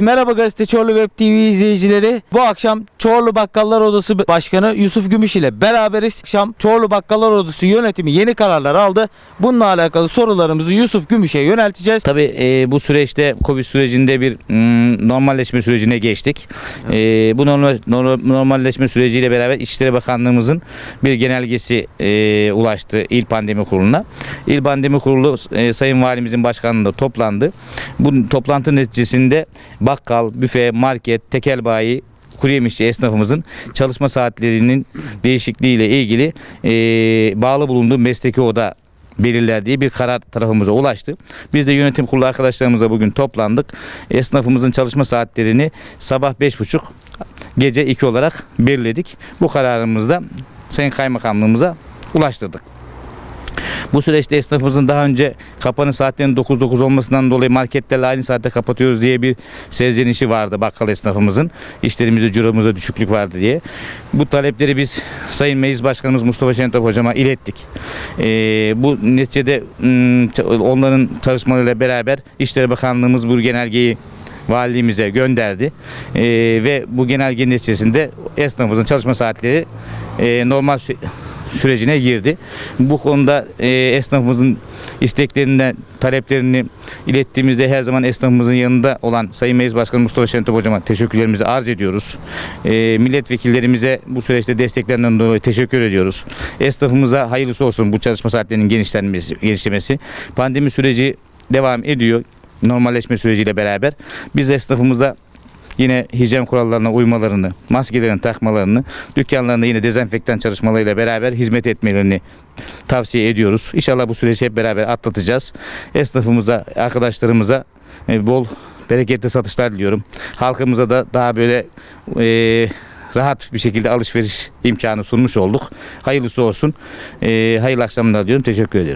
Merhaba gazete Çorlu Web TV izleyicileri. Bu akşam Çorlu Bakkallar Odası Başkanı Yusuf Gümüş ile beraberiz. Akşam Çorlu Bakkallar Odası yönetimi yeni kararlar aldı. Bununla alakalı sorularımızı Yusuf Gümüş'e yönelteceğiz. Tabii e, bu süreçte Covid sürecinde bir normalleşme sürecine geçtik. E, bu normal, nor- normalleşme süreciyle beraber İçişleri Bakanlığımızın bir genelgesi e, ulaştı İl Pandemi Kurulu'na. İl Pandemi Kurulu e, Sayın Valimizin başkanlığında toplandı. Bu toplantı neticesinde bakkal, büfe, market, tekel bayi, kuru yemişçi esnafımızın çalışma saatlerinin değişikliğiyle ilgili e, bağlı bulunduğu mesleki oda belirler bir karar tarafımıza ulaştı. Biz de yönetim kurulu arkadaşlarımızla bugün toplandık. Esnafımızın çalışma saatlerini sabah 5.30 gece 2 olarak belirledik. Bu kararımızda Sayın Kaymakamlığımıza ulaştırdık. Bu süreçte esnafımızın daha önce kapanış saatlerinin 9-9 olmasından dolayı marketlerle aynı saatte kapatıyoruz diye bir sezlenişi vardı bakkal esnafımızın. İşlerimizde, ciromuzda düşüklük vardı diye. Bu talepleri biz Sayın Meclis Başkanımız Mustafa Şentop hocama ilettik. Ee, bu neticede mm, ç- onların çalışmalarıyla beraber İşleri Bakanlığımız bu genelgeyi valiliğimize gönderdi. Ee, ve bu genelgenin neticesinde esnafımızın çalışma saatleri e, normal sürecine girdi. Bu konuda e, esnafımızın isteklerinden, taleplerini ilettiğimizde her zaman esnafımızın yanında olan Sayın Meclis Başkanı Mustafa Şentop Hocama teşekkürlerimizi arz ediyoruz. E, milletvekillerimize bu süreçte desteklerinden dolayı teşekkür ediyoruz. Esnafımıza hayırlısı olsun bu çalışma saatlerinin genişlenmesi, genişlemesi. Pandemi süreci devam ediyor normalleşme süreciyle beraber. Biz esnafımıza yine hijyen kurallarına uymalarını, maskelerini takmalarını, dükkanlarında yine dezenfektan çalışmalarıyla beraber hizmet etmelerini tavsiye ediyoruz. İnşallah bu süreci hep beraber atlatacağız. Esnafımıza, arkadaşlarımıza e, bol bereketli satışlar diliyorum. Halkımıza da daha böyle e, rahat bir şekilde alışveriş imkanı sunmuş olduk. Hayırlısı olsun. E, hayırlı akşamlar diyorum. Teşekkür ediyorum.